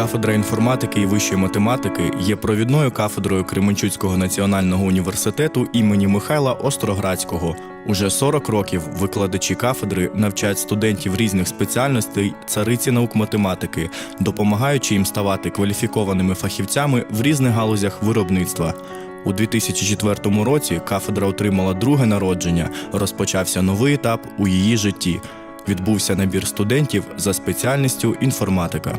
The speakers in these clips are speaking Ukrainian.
Кафедра інформатики і вищої математики є провідною кафедрою Кременчуцького національного університету імені Михайла Остроградського. Уже 40 років викладачі кафедри навчають студентів різних спеціальностей цариці наук математики, допомагаючи їм ставати кваліфікованими фахівцями в різних галузях виробництва. У 2004 році кафедра отримала друге народження. Розпочався новий етап у її житті. Відбувся набір студентів за спеціальністю інформатика.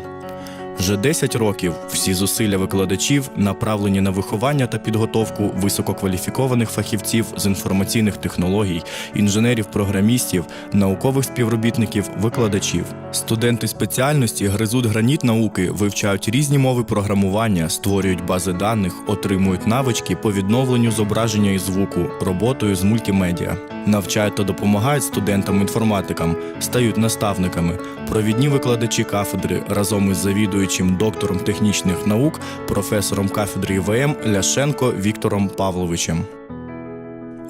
Вже 10 років всі зусилля викладачів направлені на виховання та підготовку висококваліфікованих фахівців з інформаційних технологій, інженерів-програмістів, наукових співробітників, викладачів. Студенти спеціальності гризуть граніт науки, вивчають різні мови програмування, створюють бази даних, отримують навички по відновленню зображення і звуку, роботою з мультимедіа. Навчають та допомагають студентам-інформатикам, стають наставниками, провідні викладачі кафедри разом із завідуючим доктором технічних наук, професором кафедри ІВМ Ляшенко Віктором Павловичем.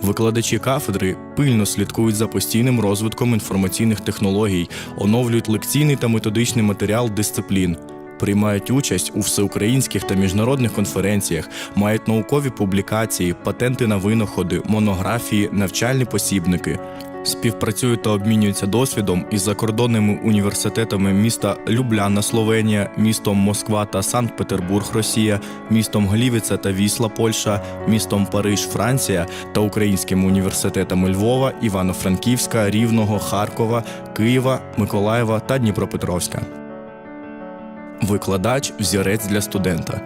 Викладачі кафедри пильно слідкують за постійним розвитком інформаційних технологій, оновлюють лекційний та методичний матеріал дисциплін, приймають участь у всеукраїнських та міжнародних конференціях, мають наукові публікації, патенти на винаходи, монографії, навчальні посібники. Співпрацюють та обмінюються досвідом із закордонними університетами міста Любляна, Словенія, містом Москва та Санкт-Петербург, Росія, містом Глівіце та Вісла, Польща, містом Париж, Франція та українськими університетами Львова, Івано-Франківська, Рівного, Харкова, Києва, Миколаєва та Дніпропетровська. Викладач взірець для студента.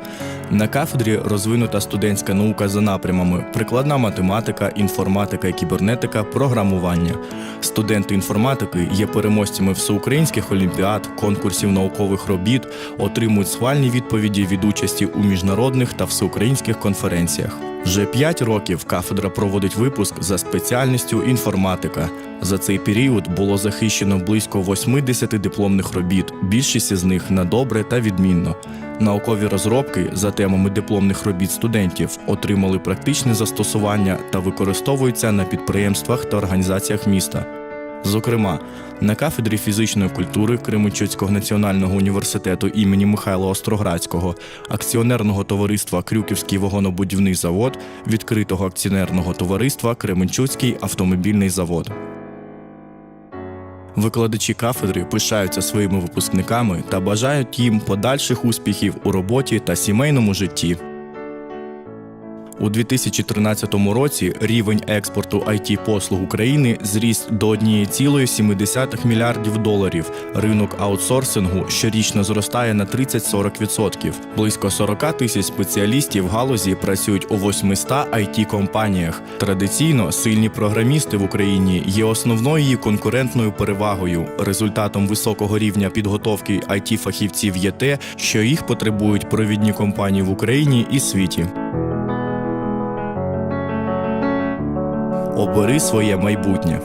На кафедрі розвинута студентська наука за напрямами: прикладна математика, інформатика і кібернетика, програмування. Студенти інформатики є переможцями всеукраїнських олімпіад, конкурсів наукових робіт, отримують схвальні відповіді від участі у міжнародних та всеукраїнських конференціях. Вже 5 років кафедра проводить випуск за спеціальністю інформатика. За цей період було захищено близько 80 дипломних робіт, більшість із них на добре та відмінно. Наукові розробки за темами дипломних робіт студентів отримали практичне застосування та використовуються на підприємствах та організаціях міста. Зокрема, на кафедрі фізичної культури Кременчуцького національного університету імені Михайла Остроградського, акціонерного товариства Крюківський вагонобудівний завод, відкритого акціонерного товариства Кременчуцький автомобільний завод. Викладачі кафедри пишаються своїми випускниками та бажають їм подальших успіхів у роботі та сімейному житті. У 2013 році рівень експорту it послуг України зріс до 1,7 мільярдів доларів. Ринок аутсорсингу щорічно зростає на 30-40%. Близько 40 тисяч спеціалістів в галузі працюють у 800 it компаніях. Традиційно сильні програмісти в Україні є основною її конкурентною перевагою. Результатом високого рівня підготовки it фахівців є те, що їх потребують провідні компанії в Україні і світі. Обери своє майбутнє.